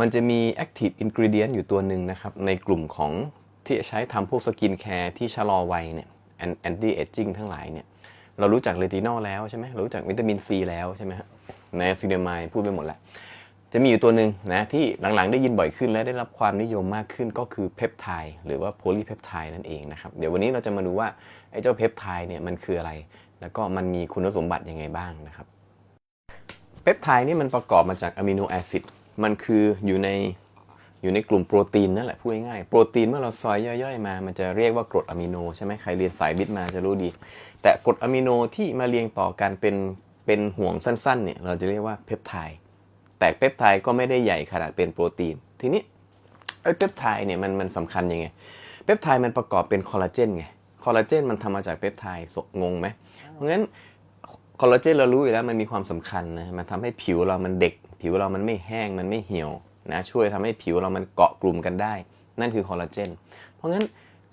มันจะมี active ingredient อยู่ตัวหนึ่งนะครับ ในกลุ่มของที่ใช้ทำพวกสกินแคร์ที่ชะลอวัยเนี่ย anti aging ทั้งหลายเนี่ย เรารู้จักเรตินอลแล้วใช่ไหมรู้จักวิตามินซีแล้วใช่ไหมฮะในซิเนมายพูดไปหมดแล้ว จะมีอยู่ตัวหนึ่งนะที่หลังๆ ได้ยินบ่อยขึ้นและได้รับความนิยมมากขึ้นก็คือเพปไทด์หรือว่าโพลีเพปไทด์นั่นเองนะครับ เดี๋ยววันนี้เราจะมาดูว่าไอ้เจ้าเพปไทด์เนี่ยมันคืออะไร แล้วก็มันมีคุณสมบัติยังไงบ้างนะครับเปปไทด์นี่มันประกอบมาจากอะมิโนแอซิด มันคืออยู่ในอยู่ในกลุ่มโปรตีนนั่นแหละพูดง่ายๆโปรตีนเมื่อเราซอยย่อยๆมา มันจะเรียกว่ากรดอะมิโนใช่ไหมใครเรียนสายวิทย์มาจะรู้ดี แต่กรดอะมิโนที่มาเรียงต่อกันเป็นเป็นห่วงสั้นๆเนี่ยเราจะเรียกว่าเพปไทด์แต่เปปไทด์ก็ไม่ได้ใหญ่ขนาดเป็นโปรตีน ทีนี้ไอ้เปปไทด์เนี่ยมันมันสำคัญยังไงเปปไทด์มันประกอบเป็นคอลลาเจนไงคอลลาเจนมันทำมาจากเปปไทด์งงไหมเพราะงั้นคอลลาเจนเรารู้อยู่แล้วมันมีความสำคัญนะมันทำให้ผิวเรามันเด็ก ผิวเรามันไม่แห้งมันไม่เหี่ยวนะช่วยทำให้ผิวเรามันเกาะกลุ่มกันได้ นั่นคือคอลลาเจนเพราะงั้น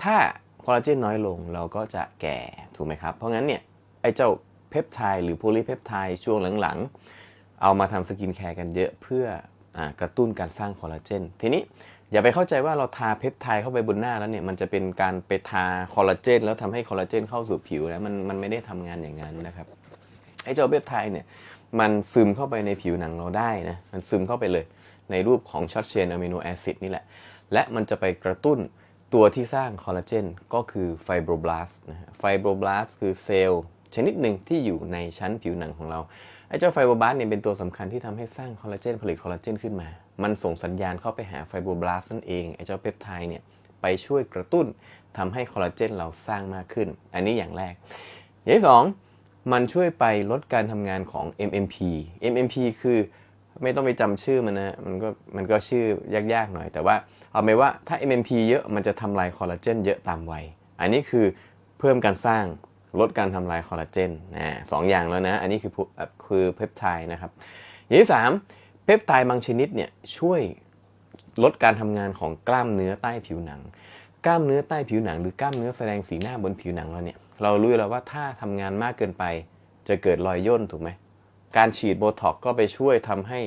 ถ้าคอลลาเจนน้อยลงเราก็จะแก่ถูกไหมครับเพราะงั้นเนี่ยไอ้เจ้าเพปไทด์หรือโพลีเพปไทด์ช่วงหลังๆ เอามาทำสกินแคร์กันเยอะเพื่ออกระตุ้นการสร้างคอลลาเจนทีนี้อย่าไปเข้าใจว่าเราทาเพปไทด์เข้าไปบนหน้าแล้วเนี่ยมันจะเป็นการไปทาคอลลาเจนแล้วทำให้คอลลาเจนเข้าสู่ผิวนะมันมันไม่ได้ทำงานอย่างนั้นนะครับไอ้เจ้าเพปไทด์เนี่ย มันซึมเข้าไปในผิวหนังเราได้นะ มันซึมเข้าไปเลย ในรูปของช็อตเชนอะมิโนแอซิดนี่แหละ และมันจะไปกระตุ้นตัวที่สร้างคอลลาเจนก็คือไฟโบรบลาสต์นะฮะไฟโบรบลาสต์คือเซลล์ชนิดหนึ่งที่อยู่ในชั้นผิวหนังของเรา ไอ้เจ้าไฟโบรบลาสต์เนี่ยเป็นตัวสำคัญที่ทำให้สร้างคอลลาเจนผลิตคอลลาเจนขึ้นมา มันส่งสัญญาณเข้าไปหาไฟโบรบลาสต์นั่นเอง ไอ้เจ้าเพปไทด์เนี่ยไปช่วยกระตุ้นทำให้คอลลาเจนเราสร้างมากขึ้น อันนี้อย่างแรก อย่างที่สอง มันช่วยไปลดการทำงานของ MMP MMP คือไม่ต้องไปจำชื่อมันนะ มันก็มันก็ชื่อยากๆหน่อย แต่ว่าเอาไปว่าถ้า MMP เยอะมันจะทำลายคอลลาเจนเยอะตามวัย อันนี้คือเพิ่มการสร้างลดการทำลายคอลลาเจนนะสองอย่างแล้วนะ อันนี้คือคือเพปไทด์นะครับ อย่างที่สามเพปไทด์บางชนิดเนี่ยช่วยลดการทำงานของกล้ามเนื้อใต้ผิวหนัง กล้ามเนื้อใต้ผิวหนังหรือกล้ามเนื้อแสดงสีหน้าบนผิวหนังเราเนี่ยเรารู้แล้วว่าถ้าทำงานมากเกินไป จะเกิดรอยย่นถูกไหมการฉีดโบท็อกก็ไปช่วยทำให้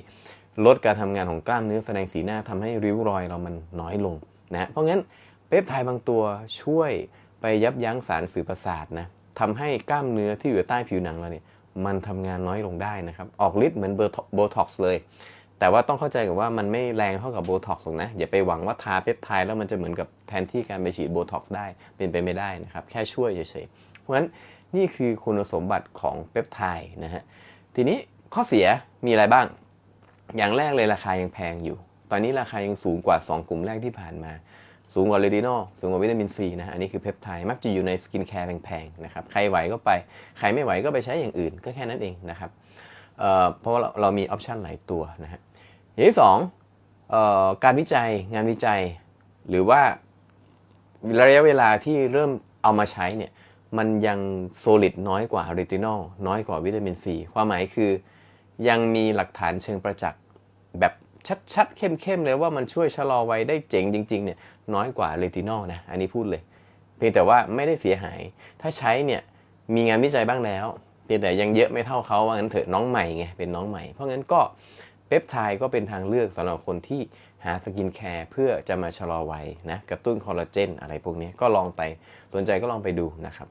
ลดการทำงานของกล้ามเนื้อแสดงสีหน้าทำให้ริ้วรอยเรามันน้อยลงนะเพราะงั้นเปปไทด์บางตัวช่วยไปยับยั้งสารสื่อประสาทนะทำให้กล้ามเนื้อที่อยู่ใต้ผิวหนังเราเนี่ยมันทำงานน้อยลงได้นะครับ ออกฤทธิ์เหมือนโบท็อกซ์เลย แต่ว่าต้องเข้าใจกับว่ามันไม่แรงเท่ากับโบท็อกซ์หรอกนะ อย่าไปหวังว่าทาเปปไทด์แล้วมันจะเหมือนกับแทนที่การไปฉีดโบท็อกซ์ได้เป็นไปไม่ได้นะครับ แค่ช่วยเฉยๆ เพราะฉะนั้นนี่คือคุณสมบัติของเปปไทด์นะฮะ ทีนี้ข้อเสียมีอะไรบ้าง อย่างแรกเลยราคายังแพงอยู่ ตอนนี้ราคายังสูงกว่า 2 กลุ่มแรกที่ผ่านมา สูงกว่าเรตินอลสูงกว่าวิตามินซีนะฮะอันนี้คือเพปไทด์มักจะอยู่ในสกินแคร์แพงๆนะครับ ใครไหวก็ไป ใครไม่ไหวก็ไปใช้อย่างอื่น ก็แค่นั้นเองนะครับ เพราะว่าเราเรามีออปชันหลายตัวนะฮะอย่างที่สองออการวิจัยงานวิจัย หรือว่าระยะเวลาที่เริ่มเอามาใช้เนี่ยมันยังโซลิดน้อยกว่าเรตินอลน้อยกว่าวิตามินซีความหมายคือ ยังมีหลักฐานเชิงประจักษ์แบบชัดๆ เข้มๆ เลยว่ามันช่วยชะลอวัยได้เจ๋งจริงๆเนี่ยน้อยกว่าเรตินอลนะ อันนี้พูดเลย เพียงแต่ว่าไม่ได้เสียหาย ถ้าใช้เนี่ยมีงานวิจัยบ้างแล้ว เพียงแต่ยังเยอะไม่เท่าเขาว่างั้นเถอะน้องใหม่ไงเป็นน้องใหม่ เพราะงั้นก็เปปไทด์ก็เป็นทางเลือกสำหรับคนที่หาสกินแคร์เพื่อจะมาชะลอวัยนะกระตุ้นคอลลาเจนอะไรพวกนี้ก็ลองไปสนใจก็ลองไปดูนะครับ